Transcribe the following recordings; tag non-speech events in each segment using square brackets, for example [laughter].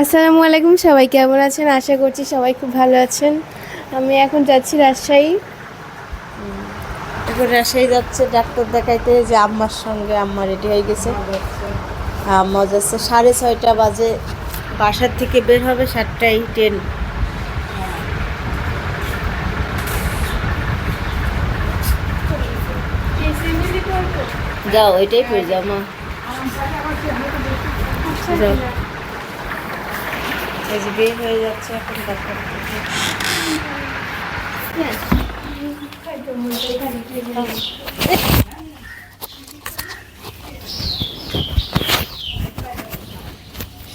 আসসালামু আলাইকুম, সবাই কেমন আছেন? আশা করছি সবাই খুব ভালো আছেন। আমি এখন যাচ্ছি রাজশাহী। এখন রাজশাহী যাচ্ছে, ডাক্তার দেখাইতে যে আম্মার সঙ্গে আম্মা রেডি হয়ে গেছে। আম্মা যাচ্ছে সাড়ে ছয়টা বাজে। বাসার থেকে বের হবে সাতটায় ট্রেন যাও ওইটাই পড়ে যাও, মা। এই যে হয়ে যাচ্ছে এখন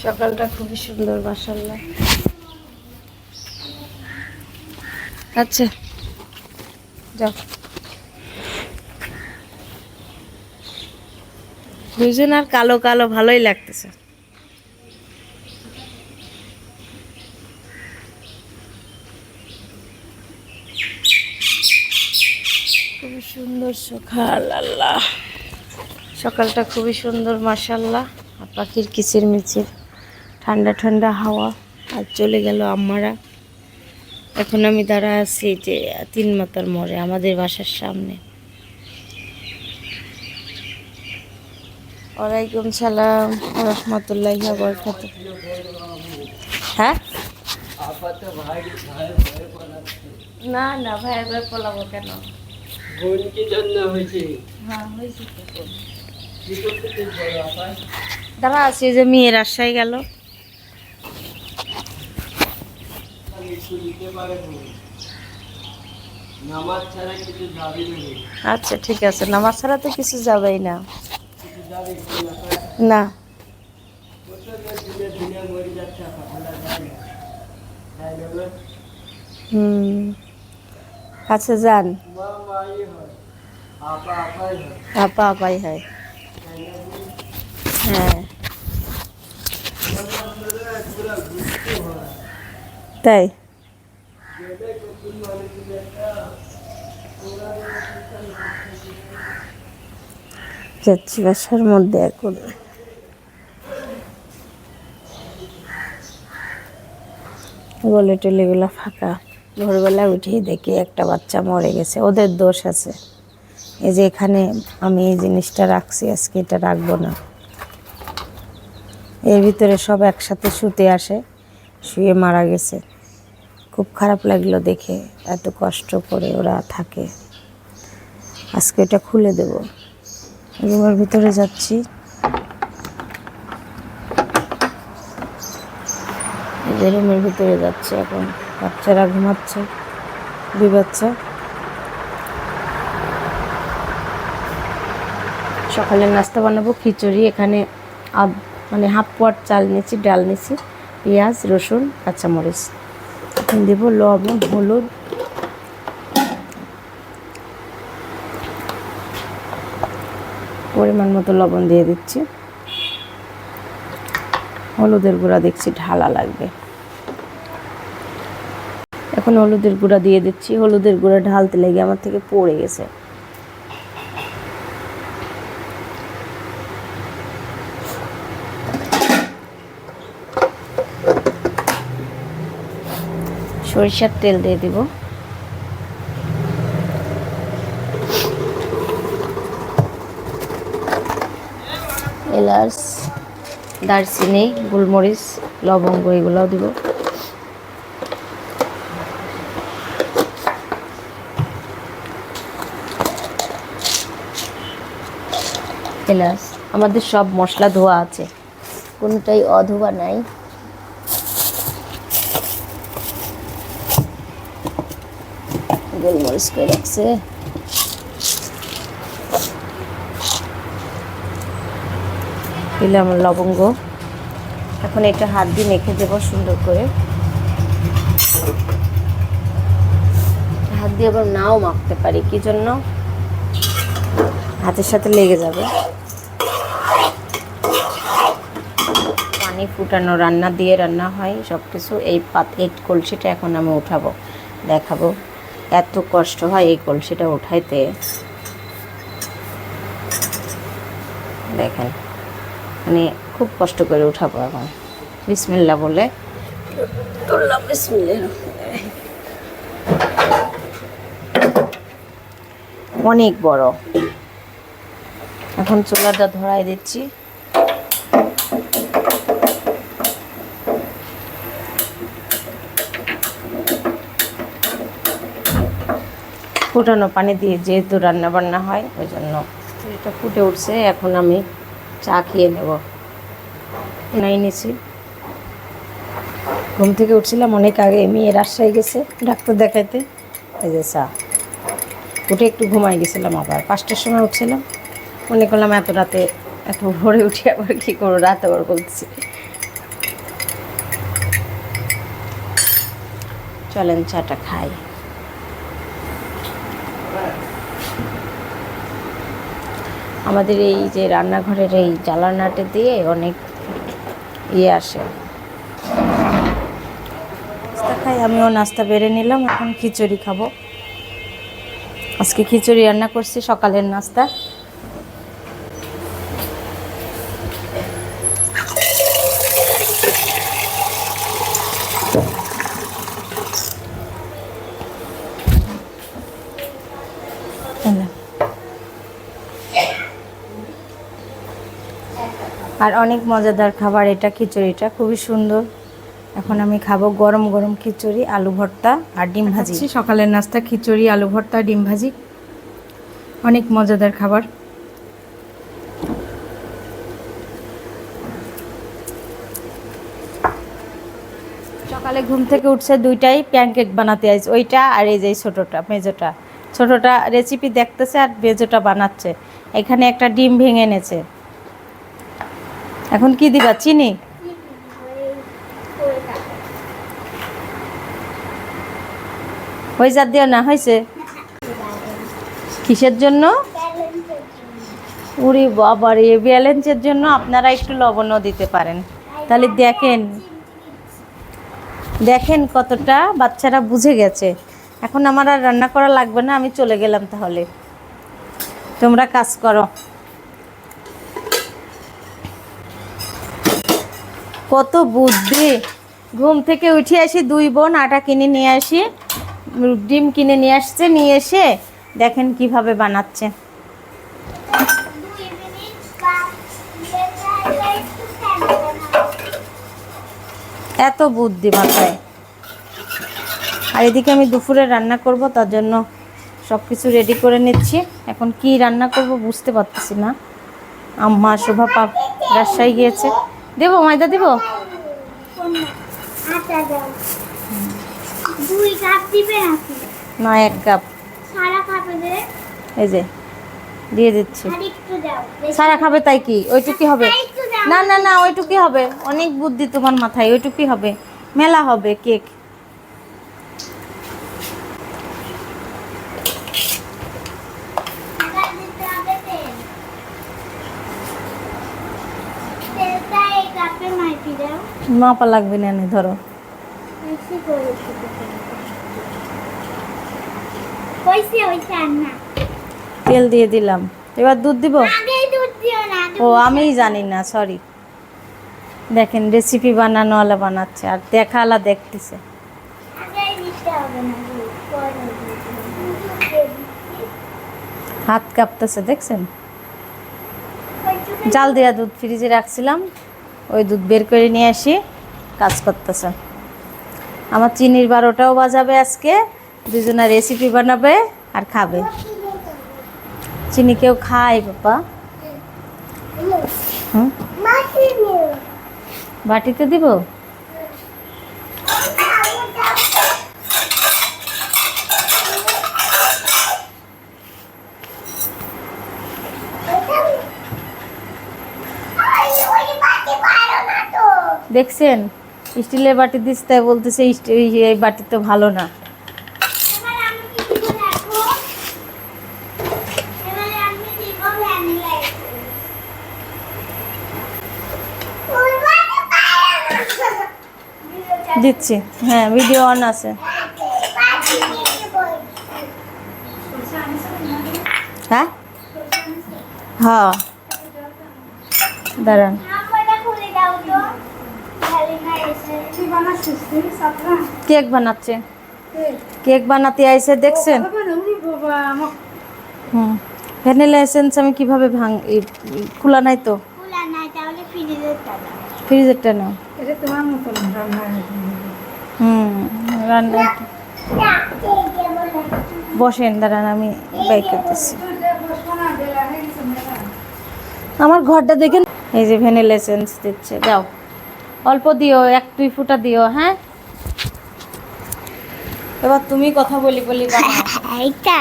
সকালটা খুবই সুন্দর মাসাল্লাহ আচ্ছা যাও। দুজন আর কালো কালো ভালোই লাগতেছে খুবই সুন্দর সকাল আল্লাহ সকালটা খুবই সুন্দর মাসাল্লাহ আর পাখির কিচির মিচির ঠান্ডা ঠান্ডা হাওয়া। আর চলে গেল আম্মারা। এখন আমি দাঁড়া আছি যে তিন মাতার মোড়ে আমাদের বাসার সামনে। ওয়ালাইকুম সালাম রহমতুল্লাহ বরকাত হ্যাঁ? না না ভাই ভাই পলাবো কেন? বোনকে জন্য হয়েছে। হ্যাঁ। দাঁড়া আছে যে মেয়ে রাজশাহী গেল। আচ্ছা ঠিক আছে। নামাজ ছাড়া তো কিছু যাবেই না। না? হুম। আচ্ছা যান। আপা আপাই হয়। হয়। তাই? যাচ্ছি বাসার মধ্যে এখন। গলে টলেগুলো ফাঁকা। ভোরবেলা উঠেই দেখি একটা বাচ্চা মরে গেছে। ওদের দোষ আছে। এই যে এখানে আমি এই জিনিসটা রাখছি, আজকে এটা রাখব না। এর ভিতরে সব একসাথে শুতে আসে, শুয়ে মারা গেছে। খুব খারাপ লাগল দেখে, এত কষ্ট করে ওরা থাকে। আজকে এটা খুলে দেব। রুমের ভিতরে যাচ্ছি। রুমের ভিতরে যাচ্ছি এখন। বাচ্চারা ঘুমাচ্ছে, দুই বাচ্চা। সকালের নাস্তা বানাবো, খিচুড়ি, এখানে মানে হাফ পোয়াট চাল নিয়েছি, ডাল নিয়েছি, পেঁয়াজ, রসুন, কাঁচামরিচ। এখন দেবো লবণ, হলুদ। পরিমাণ মতো লবণ দিয়ে দিচ্ছি। হলুদের গুঁড়া দেখছি ঢালা লাগবে। এখন হলুদের গুঁড়া দিয়ে দিচ্ছি। হলুদের গুঁড়া ঢালতে লেগে আমার থেকে পড়ে গেছে। সরিষার তেল দিয়ে দিব। এলাচ, দারচিনি, গোলমরিচ, লবঙ্গ এগুলোও দিব। এলাচ আমাদের সব মশলা ধোয়া আছে। কোনোটাই অধোয়া নাই। গোলমরিচ করে রাখছে। দিলাম লবঙ্গ। এখন এটা হাত দিয়ে মেখে দেবো সুন্দর করে। হাত দিয়ে আবার নাও মাখতে পারি, কি জন্য? হাতের সাথে লেগে যাবে। পানি ফুটানো রান্না দিয়ে রান্না হয় সব কিছু এই পাত এই কলসিটা এখন আমি উঠাবো দেখাবো। এত কষ্ট হয় এই কলসিটা উঠাইতে। দেখেন মানে খুব কষ্ট করে উঠাবো এখন। বিসমিল্লা বলে। তুললাম বিসমিল্লা অনেক বড়। এখন চুলাটা ধরাই দিচ্ছি। ফুটানো পানি দিয়ে যেহেতু রান্না বান্না হয় ওই জন্য এটা ফুটে উঠছে। এখন আমি চা খেয়ে নেব। নাই নিছি। ঘুম থেকে উঠছিলাম অনেক আগে মেয়ে রাজশাহী গেছে ডাক্তার দেখাইতে। এই যে চা। উঠে একটু ঘুমাই গেছিলাম আবার। পাঁচটার সময় উঠছিলাম। মনে করলাম এত রাতে, এত ভোরে উঠে আবার কী করব? রাত আবার বলছি চলেন চাটা খাই। আমাদের এই যে রান্নাঘরের এই জ্বালানাটে দিয়ে অনেক ইয়ে আসে। নাস্তা খাই, আমিও নাস্তা বেড়ে নিলাম, এখন খিচুড়ি খাব। আজকে খিচুড়ি রান্না করছি, সকালের নাস্তা। আর অনেক মজাদার খাবার এটা খিচুড়িটা খুবই সুন্দর। এখন আমি খাব গরম গরম খিচুড়ি আলু ভর্তা আর ডিম ভাজি। সকালের নাস্তা খিচুড়ি আলু ভর্তা ডিম ভাজি। অনেক মজাদার খাবার। সকালে ঘুম থেকে উঠছে দুইটাই প্যানকেক বানাতে আইছে ওইটা আর এই যে ছোটোটা মেজোটা। ছোটোটা রেসিপি দেখতেছে আর মেজোটা বানাচ্ছে। এখানে একটা ডিম ভেঙে এনেছে। এখন কি দিবা, চিনি? হয়ে যা দিও না, হয়েছে। কিসের জন্য? উরি বাবার এ ব্যালেন্সের জন্য আপনারা একটু লবণও দিতে পারেন। তাহলে দেখেন দেখেন কতটা বাচ্চারা বুঝে গেছে। এখন আমার আর রান্না করা লাগবে না, আমি চলে গেলাম তাহলে। তোমরা কাজ করো। কত বুদ্ধি। ঘুম থেকে উঠে আসি, দুই বোন আটা কিনে নিয়ে আসি ডিম কিনে নিয়ে আসছে, নিয়ে এসে দেখেন কীভাবে বানাচ্ছে। এত বুদ্ধি মাথায়। আর এদিকে আমি দুপুরে রান্না করব, তার জন্য সব কিছু রেডি করে নিচ্ছি। এখন কি রান্না করব বুঝতে পারতেছি না। আম্মা শোভা পাপ রাজশাহী গিয়েছে। দেবো, ময়দা দেবো? না এক কাপ। এই যে, দিয়ে দিচ্ছি। সারা খাবে তাই কি? হবে। না না না হবে। অনেক বুদ্ধি তোমার মাথায় হবে। মেলা হবে কেক আবার দিতে হবে তেল তেলটা এই কাপে মাইপি দাও মাপা লাগবে না নে, ধরো। তেল দিয়ে দিলাম। এবার দুধ দিব? ও আমিই জানি না সরি দেখেন রেসিপি বানানোওয়ালা বানাচ্ছে আর দেখতেছে। দুধ দিয়ে দিচ্ছি। হাত কাঁপতেছে দেখছেন? জাল দেওয়া দুধ ফ্রিজে রাখছিলাম। ওই দুধ বের করে নিয়ে আসি, কাজ করতেছে। আমার চিনির বারোটাও বাজাবে আজকে, দুজনা রেসিপি বানাবে আর খাবে। চিনি কেউ খায়, বাবা। বাটিতে দিব? দেখছেন? স্টিলের বাটি দিস তাই বলতেছে এই- বাটি তো ভালো না। দিচ্ছি। হ্যাঁ ভিডিও অন আছে। হ্যাঁ? হ্যাঁ। দাঁড়ান খুলে দাও তো ভ্যানিলা কেক বানাচ্ছে। কেক বানাতে আইসে দেখছেন? হুম। ভ্যানিলা এসেন্স আমি কীভাবে ভাঙ এই খোলা নাই তো? খোলা নাই তাহলে ফ্রিজেরটা নাও। হুম রান্না বসেন দাঁড়ান আমি বাইক করতেছি। আমার ঘরটা দেখেন। এই যে ভ্যানিলা এসেন্স দিচ্ছে দাও। অল্প দিও এক দুই ফুটা দিও হ্যাঁ? এবার তুমি কথা বলি বলি এইটা?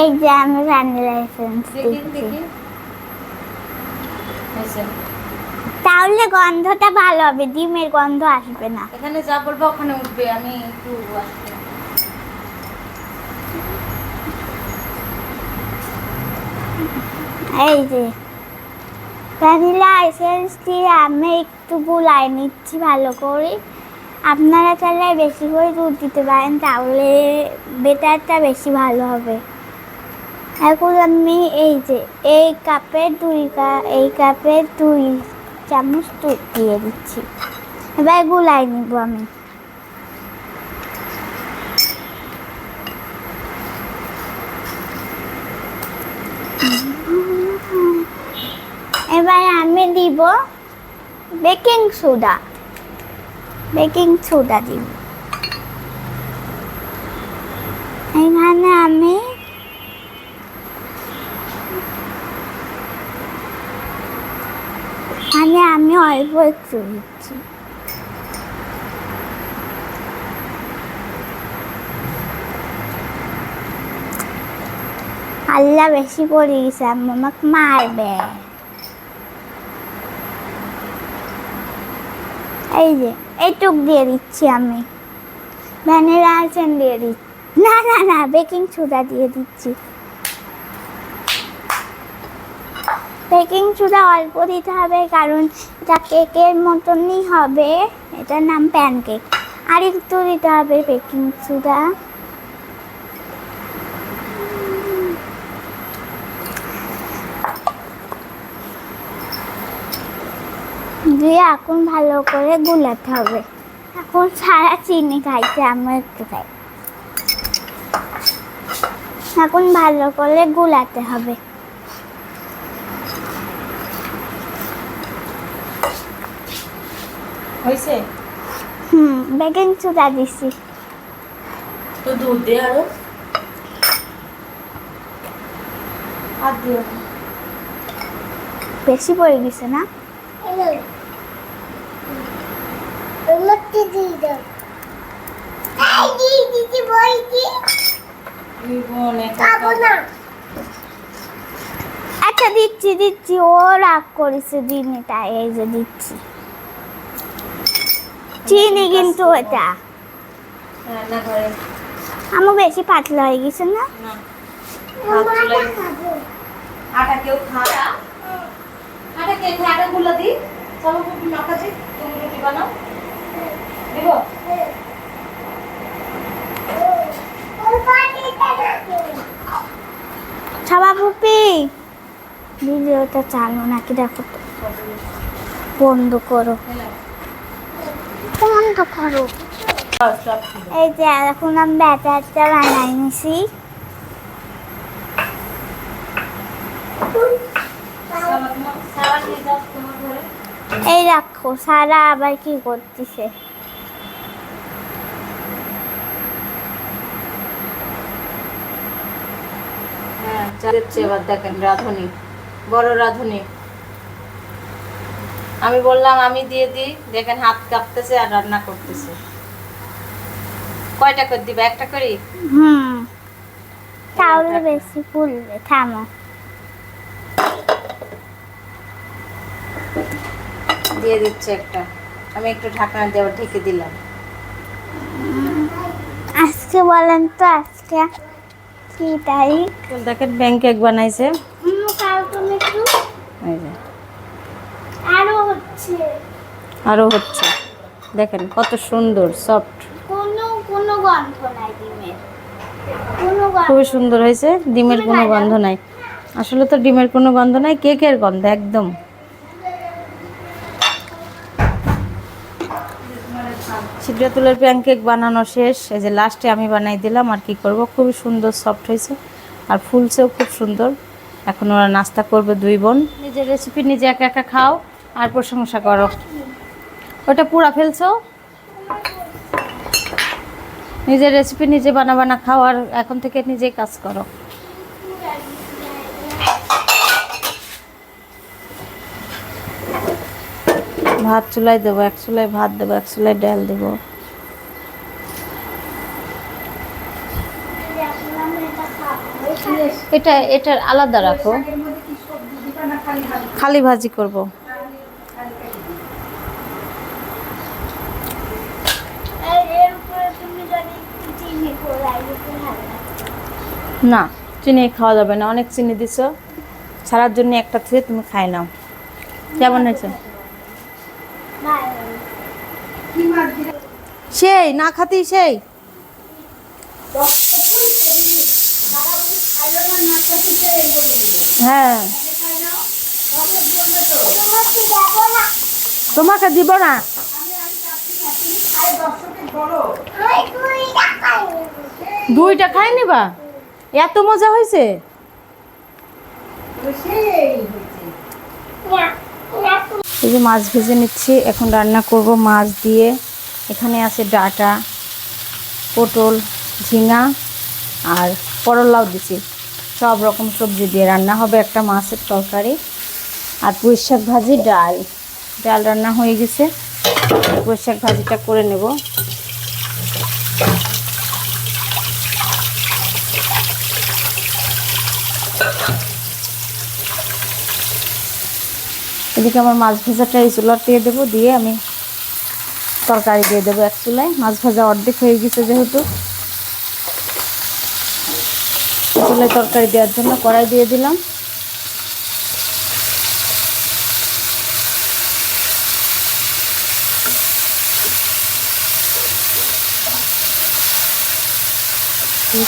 এই যে আমি হয়েছে। তাহলে গন্ধটা ভালো হবে ডিমের গন্ধ আসবে না। এখানে যা বলব ওখানে উঠবে আমি একটু। এই যে ভ্যানিলা এসেন্স দিয়ে আমি একটু গুলাই নিচ্ছি ভালো করে। আপনারা চাইলে বেশি করে দুধ দিতে পারেন, তাহলে বেটারটা বেশি ভালো হবে। এখন আমি এই যে, এই কাপে দুই এই কাপে দুই চামচ দুধ দিয়ে দিচ্ছি। এবার গুলাই নিব আমি। এবার আমি দিব বেকিং সোডা। বেকিং সোডা দিব। এখানে আমি এখানে আমি অল্প একটু দিচ্ছি। আল্লাহ বেশি পড়ে গেছে আমাকে মারবে। এই যে এইটুক দিয়ে দিচ্ছি আমি। ভ্যানিলা আইসেন দিয়ে দিচ্ছি। না না না, বেকিং সোডা দিয়ে দিচ্ছি। বেকিং সোডা অল্প দিতে হবে, কারণ এটা কেকের মতনই হবে। এটার নাম প্যানকেক। আর একটু দিতে হবে বেকিং সোডা। দিয়ে এখন ভালো করে গুলাতে হবে। এখন সারা চিনি খাইছে আমরা একটু খাই। এখন ভালো করে গুলাতে হবে। হয়েছে হুম বেকিং সোডা দিছি। তো দুধ দে আরও। আর দিও বেশি পড়ে গেছে না? জীবন একা আচ্ছা দিচ্ছি দিচ্ছি। ও রাগ করেছে দিনটা এই যে দিচ্ছি। চিনি কিন্তু এটা। আমার বেশি পাতলা হয়ে গেছে না? আটা কেউ খায় আটা কে আটা গুলো দি চলো, রুটি মাখাচ্ছি তুমি রুটি বানাও। ভিডিওটা চালো নাকি দেখো বন্ধ করো। বন্ধ করো। এই যে এখন আমি ব্যাটারটা বানাই নিছি এই রাখো, সারা আবার কি করতেছে হ্যাঁ যাচ্ছে এবার দেখেন রাঁধুনি বড় রাঁধুনি। আমি বললাম আমি দিয়ে দিই। দেখেন হাত কাঁপতেছে আর রান্না করতেছে। কয়টা করে দিবা? একটা করি? হুম। তাহলে বেশি ফুলবে থামো। দিয়ে দিচ্ছে একটা। আমি একটু ঢাকনা দেওয়া ঢেকে দিলাম। আজকে বলেন তো আজকে। কি তারিখ? দেখেন ব্যাংক কেক বানাইছে। আরও হচ্ছে। আরও হচ্ছে। দেখেন কত সুন্দর সফট কোনো কোনো গন্ধ নাই ডিমের। কোনো গন্ধ খুবই সুন্দর হয়েছে। ডিমের কোনো গন্ধ নাই। আসলে তো ডিমের কোনো গন্ধ নাই কেকের গন্ধ একদম। সিদ্রাতুলের প্যানকেক বানানো শেষ। এই যে লাস্টে আমি বানাই দিলাম, আর কি করব? খুবই সুন্দর সফট হয়েছে। আর ফুলছেও খুব সুন্দর। এখন ওরা নাস্তা করবে দুই বোন। নিজের রেসিপি নিজে একা একা খাও, আর প্রশংসা করো। ওটা পুরা ফেলছো? নিজের রেসিপি নিজে বানা বানা খাও, আর এখন থেকে নিজেই কাজ করো। ভাত চুলাই দেবো, এক চুলাই ভাত দেবো, এক চুলায় ডাল দেবো। এটা এটার আলাদা রাখো। খালি ভাজি করব। না চিনি খাওয়া যাবে না। অনেক চিনি দিছো। ছাড়ার জন্য একটা থেকে তুমি খাই নাও। কেমন হয়েছে? সেই না খাতেই সেই। হ্যাঁ। তোমাকে দেবো না। দুইটা খাই নিবা? এত মজা হয়েছে এই যে মাছ ভেজে নিচ্ছি, এখন রান্না করব মাছ দিয়ে। এখানে আছে ডাটা, পটল, ঝিঙা, আর করলাও দিছি। সব রকম সবজি দিয়ে রান্না হবে। একটা মাছের তরকারি আর পুঁই শাক ভাজি, ডাল। ডাল রান্না হয়ে গেছে। পুঁই শাক ভাজিটা করে নেব। এদিকে আমার মাছ ভাজাটা এই চুলার দিয়ে দেবো। দিয়ে আমি তরকারি দিয়ে দেবো এক চুলায়। মাছ ভাজা অর্ধেক হয়ে গেছে যেহেতু। চুলায় তরকারি দেওয়ার জন্য কড়াই দিয়ে দিলাম।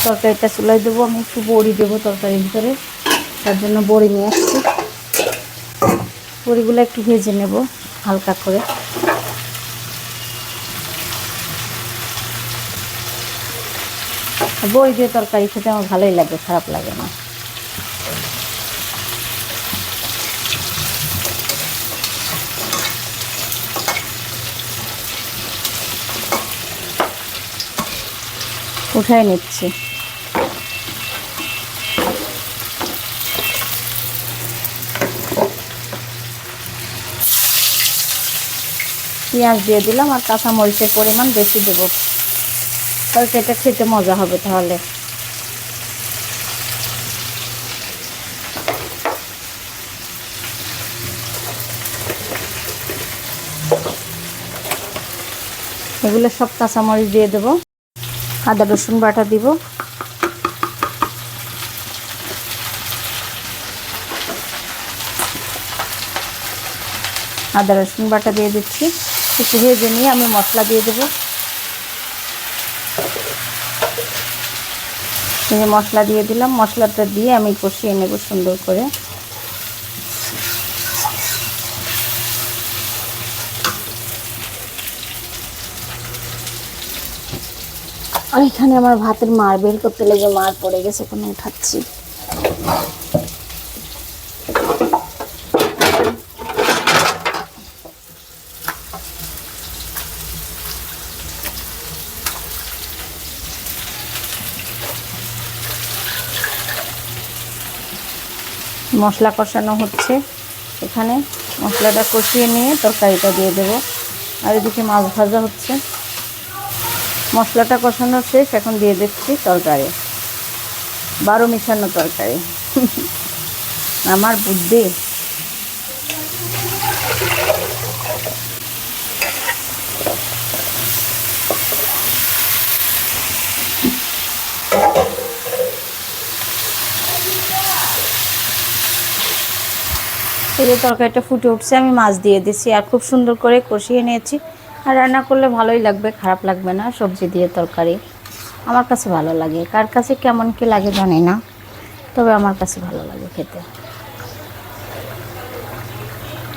তরকারিটা চুলায় দেবো, আমি একটু বড়ি দেবো তরকারির ভিতরে। তার জন্য বড়ি নিয়ে আসছি। বড়িগুলো একটু ভেজে নেব, হালকা করে। বড়ি দিয়ে তরকারি খেতে আমার ভালোই লাগে, খারাপ লাগে না। উঠাই নিচ্ছি। পেঁয়াজ দিয়ে দিলাম আর কাঁচা মরিচের পরিমাণ বেশি দেবো। এটা খেতে মজা হবে তাহলে। এগুলো সব কাঁচামরিচ দিয়ে দেবো। আদা, রসুন বাটা দিব। আদা, রসুন বাটা দিয়ে দিচ্ছি। একটু ভেজে নিয়ে আমি মশলা দিয়ে দেবো। এই যে মশলা দিয়ে দিলাম, মশলাটা দিয়ে আমি কষিয়ে নেব সুন্দর করে। আর এখানে আমার ভাতের মার বের করতে লেগে মার পড়ে গেছে কোনো উঠাচ্ছি মশলা কষানো হচ্ছে। এখানে মশলাটা কষিয়ে নিয়ে তরকারিটা দিয়ে দেব। আর এদিকে মাছ ভাজা হচ্ছে। মশলাটা কষানো শেষ, এখন দিয়ে দিচ্ছি তরকারি। বারো মিশানো তরকারি। [laughs] আমার বুদ্ধি। এই যে তরকারিটা ফুটে উঠছে আমি মাছ দিয়ে দিছি আর খুব সুন্দর করে কষিয়ে নিয়েছি। আর রান্না করলে ভালোই লাগবে খারাপ লাগবে না সবজি দিয়ে তরকারি। আমার কাছে ভালো লাগে। কার কাছে কেমন কি লাগে জানি না তবে আমার কাছে ভালো লাগে খেতে।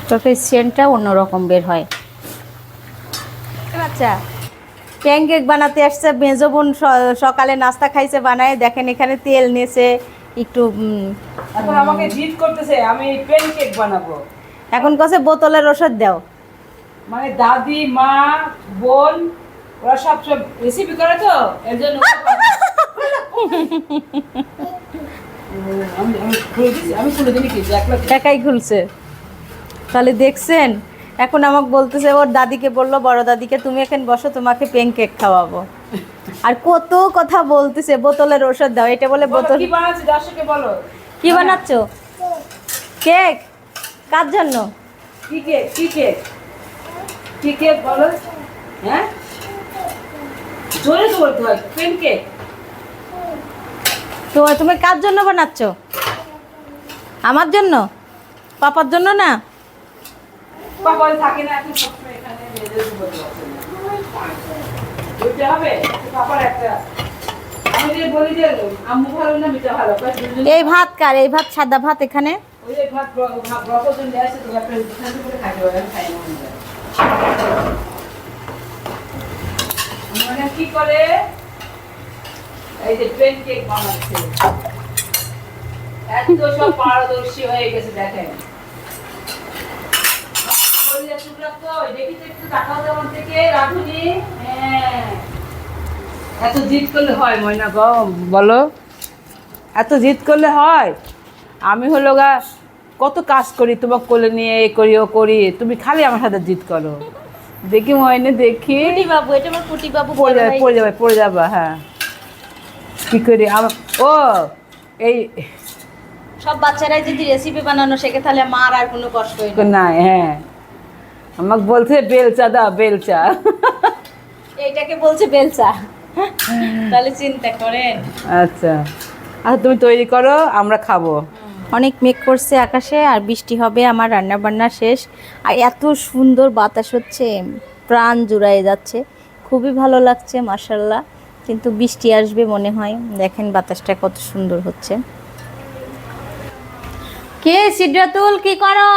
তরকারির সেন্টটা অন্যরকম বের হয়। আচ্ছা। প্যানকেক বানাতে আসছে মেজো বোন সকালে নাস্তা খাইছে বানায়। দেখেন এখানে তেল নিয়েছে একটু এখন আমাকে জিদ করতেছে আমি প্যানকেক বানাবো। এখন কছে বোতলের ওষুধ দাও। মানে দাদি মা বোন ওরা সব সব রেসিপি করে তো এর জন্য একাই খুলছে। তাহলে দেখছেন এখন আমাকে বলতেছে ওর দাদিকে বলল বড় দাদিকে তুমি এখন বসো তোমাকে প্যানকেক খাওয়াবো। আর কত কথা বলতেছে বোতলের ওষুধ দাও এটা বলে বোতল কি বানাচ্ছি? দর্শকে বলো। কি বানাচ্ছ? কেক। কার জন্য? কি কেক কি কেক? কি কেক বলো? হ্যাঁ? জোরে তো বলতে হয় প্যানকেক তো তুমি কার জন্য বানাচ্ছ? আমার জন্য? পাপার জন্য না? ওই থাকে না এখন সবসময় এখানে মেয়েদের এই ভাত কার? এই ভাত সাদা ভাত এখানে? মনে কি করে? এই যে প্লেন কেক বানাচ্ছে। এত সব পারদর্শী হয়ে গেছে দেখেন কলিজা টুকরা কই? দেখি তো একটু তাকাও তো আমার থেকে, রাধুনি। হ্যাঁ। এত জিদ করলে হয় ময়না গো বলো। এত জিদ করলে হয়? আমি হলো গা কত কাজ করি তোমাকে কোলে নিয়ে এ করি ও করি। তুমি খালি আমার সাথে জিদ করো। দেখি ময়নে দেখি। পুটি বাবু এটা আমার পুটি বাবু পড়ে যাবে পড়ে যাবে পড়ে যাবে হ্যাঁ। কি করি? আমার ও এই সব বাচ্চারাই যদি রেসিপি বানানো শেখে তাহলে মার আর কোনো কষ্ট হয় না। হ্যাঁ। আমাকে বলছে বেলচা দা বেলচা। এইটাকে বলছে বেলচা। তাহলে চিন্তা করেন আচ্ছা। আচ্ছা তুমি তৈরি করো আমরা খাব। অনেক মেঘ করছে আকাশে আর বৃষ্টি হবে আমার রান্না বান্না শেষ। আর এত সুন্দর বাতাস হচ্ছে প্রাণ জুড়ায় যাচ্ছে। খুবই ভালো লাগছে মার্শাল্লাহ কিন্তু বৃষ্টি আসবে মনে হয়। দেখেন বাতাসটা কত সুন্দর হচ্ছে। কে সিদ্রাতুল কি করো?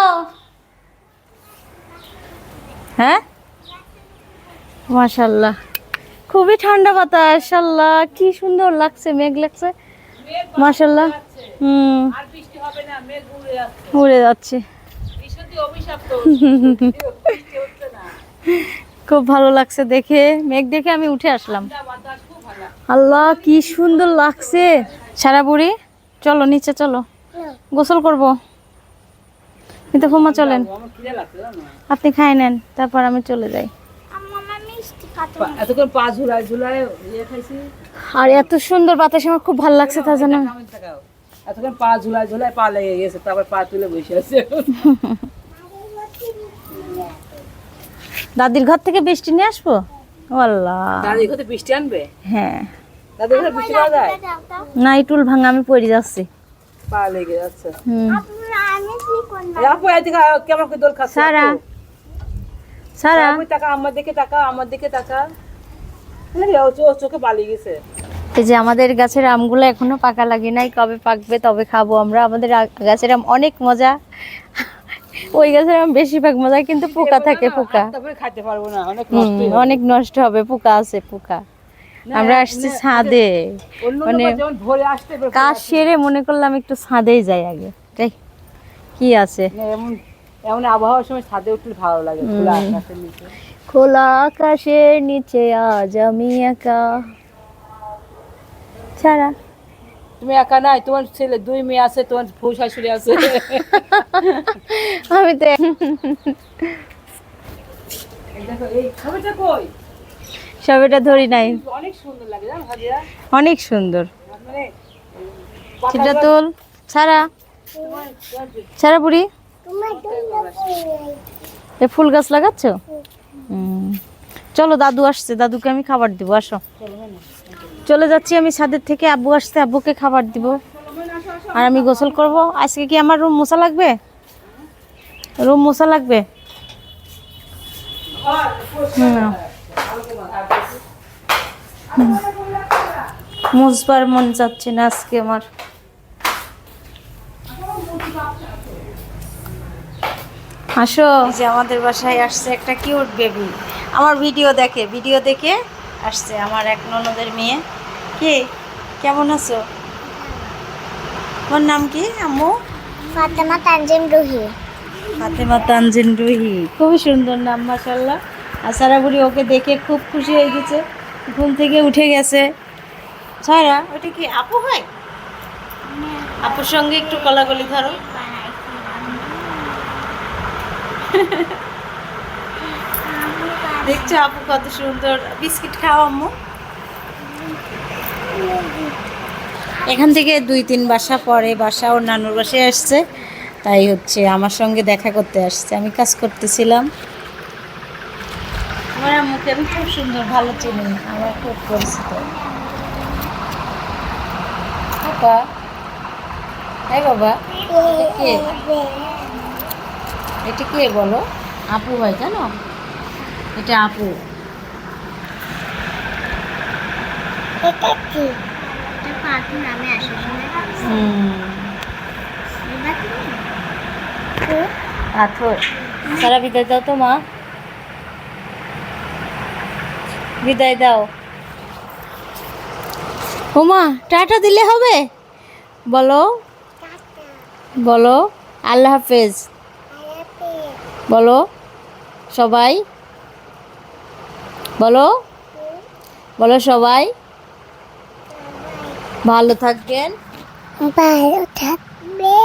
হ্যাঁ? মাশাল্লাহ খুবই ঠান্ডা বাতাস আল্লাহ কি সুন্দর লাগছে মেঘ লাগছে। মাশাল্লাহ হুম। উড়ে যাচ্ছে। খুব ভালো লাগছে দেখে মেঘ দেখে আমি উঠে আসলাম। আল্লাহ কি সুন্দর লাগছে। সারা বুড়ি চলো নিচে চলো। গোসল করব। কিন্তু ফুমা চলেন। আপনি খাই নেন তারপর আমি চলে যাই। ইয়ে খাইছি। আর এত সুন্দর বাতাস আমার খুব ভালো লাগছে তা জানো। এতক্ষণ পা ঝুলাই ঝুলাই পা লেগে গেছে তারপর পা তুলে বসে আছে। দাদির ঘর থেকে বৃষ্টি নিয়ে আসব? ও আল্লাহ দাদি ঘরে বৃষ্টি আনবে? হ্যাঁ। দাদি ঘরে বৃষ্টি পাওয়া যায়? না এই টুল ভাঙা আমি পড়ে যাচ্ছি। পা লেগে যাচ্ছে। হুম। আমি কি করলাম? এই আপু এদিকে কেমন করে দোল খাচ্ছে সারা। সারা। আপু টাকা আমার দিকে টাকা আমার দিকে টাকা। চোখে পালিয়ে গেছে। এই যে আমাদের গাছের আমগুলো এখনও পাকা লাগে নাই কবে পাকবে তবে খাব আমরা। আমাদের গাছের আম অনেক মজা। ওই গাছের আম বেশিরভাগ মজা কিন্তু পোকা থাকে পোকা। তারপরে খাইতে পারব না অনেক নষ্ট অনেক নষ্ট হবে পোকা আছে পোকা। আমরা আসছি ছাদে। মানে ভোরে আসতে কাজ সেরে মনে করলাম একটু ছাদেই যাই আগে। তাই কি আছে? এমন এমন আবহাওয়ার সময় ছাদে উঠলে ভালো লাগে খোলা আকাশের নিচে। খোলা আকাশের নিচে আজ আমি একা। ছাড়া। তুমি একা নাই তোমার ছেলে দুই মেয়ে আছে তোমার বউ শাশুড়ি আছে। আমি তো এই দেখো এই ছবিটা কই? সবেটা ধরি নাই। অনেক সুন্দর লাগে অনেক সুন্দর। মানে সেটা তোল। ছাড়া। ছাড়া বুড়ি। এ ফুল গাছ লাগাচ্ছ? চলো দাদু আসছে দাদুকে আমি খাবার দিব আসো। চলে যাচ্ছি আমি ছাদের থেকে আব্বু আসছে আব্বুকে খাবার দিব। আর আমি গোসল করব। আজকে কি আমার রুম মোছা লাগবে? রুম মোছা লাগবে? না। মুছবার মন যাচ্ছে না আজকে আমার। আসো। যে আমাদের বাসায় আসছে একটা কিউট বেবি আমার ভিডিও দেখে ভিডিও দেখে আসছে আমার এক ননদের মেয়ে। কে? কেমন আছো? ওর নাম কি আম্মু? ফাতেমা তানজিম রুহি। ফাতেমা তানজিন রুহি। খুবই সুন্দর নাম মাসাল্লাহ আর সারা বুড়ি ওকে দেখে খুব খুশি হয়ে গেছে। ঘুম থেকে উঠে গেছে। সারা ওটা কি আপু হয়? আপুর সঙ্গে একটু কলাগলি ধরো। দেখছ আপু কত সুন্দর বিস্কিট খাও আম্মু। এখান থেকে দুই তিন বাসা পরে বাসা, ওর নানুর বাসায় আসছে। তাই হচ্ছে আমার সঙ্গে দেখা করতে আসছে। আমি কাজ করতেছিলাম। আমার আম্মুকে আমি খুব সুন্দর ভালো চিনি। আমার খুব পরিচিত। বাবা হ্যাঁ বাবা কে? এটা কে বলো? আপু হয় জানো? এটা আপু। এটা কি? এটা পাখি নামে আসে হুম। পাথর। সারা বিদায় দাও তো মা। বিদায় দাও। ওমা টাটা দিলে হবে? বলো বলো আল্লাহ হাফেজ। বলো সবাই। বলো বলো সবাই। ভালো থাকবেন। ভালো থাকবে।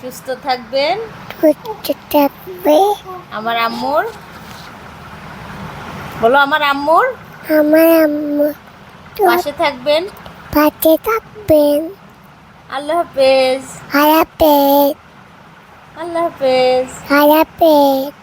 সুস্থ থাকবেন। সুস্থ থাকবে। আমার আম্মুর। বলো আমার আম্মুর। আমার আম্মু পাশে থাকবেন। পাশে থাকবেন। আল্লাহ হাফেজ। হাফেজ। আল্লাহ হাফেজ। হারাপেট